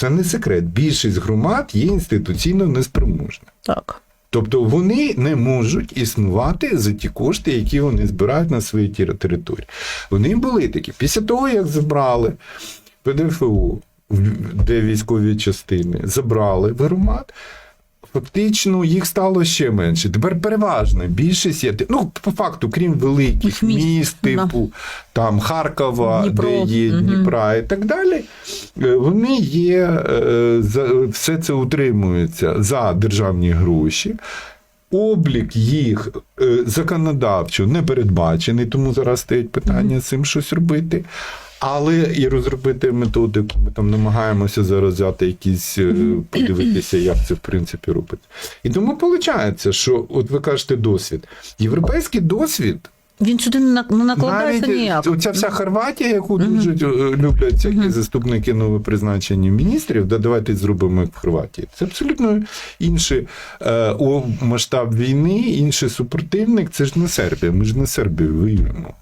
це не секрет. Більшість громад є інституційно неспроможна. Так. Тобто вони не можуть існувати за ті кошти, які вони збирають на своїй території. Вони були такі. Після того, як забрали ПДФУ, де військові частини, забрали в громад, фактично їх стало ще менше. Тепер переважно більшість є. Ну, по факту, крім великих Міст, міст, да. типу там Харкова, Дніпро. де є. Дніпра і так далі, е, вони є, е, за- все це утримується за державні гроші. Облік їх е, законодавчо не передбачений, тому зараз стоїть питання з цим щось робити. Але і розробити методику, ми там намагаємося зараз взяти якісь, е, подивитися, як це в принципі робити. І тому виходить, що от ви кажете досвід. Європейський досвід Він сюди не накладається навіть ніяк. оця вся Хорватія, яку дуже е, люблять всякі Мгм. заступники новопризначені міністрів, да давайте зробимо як в Хорватії. Це абсолютно інший е, о, масштаб війни, інший супротивник. Це ж не Сербія. Ми ж не Сербію воюємо.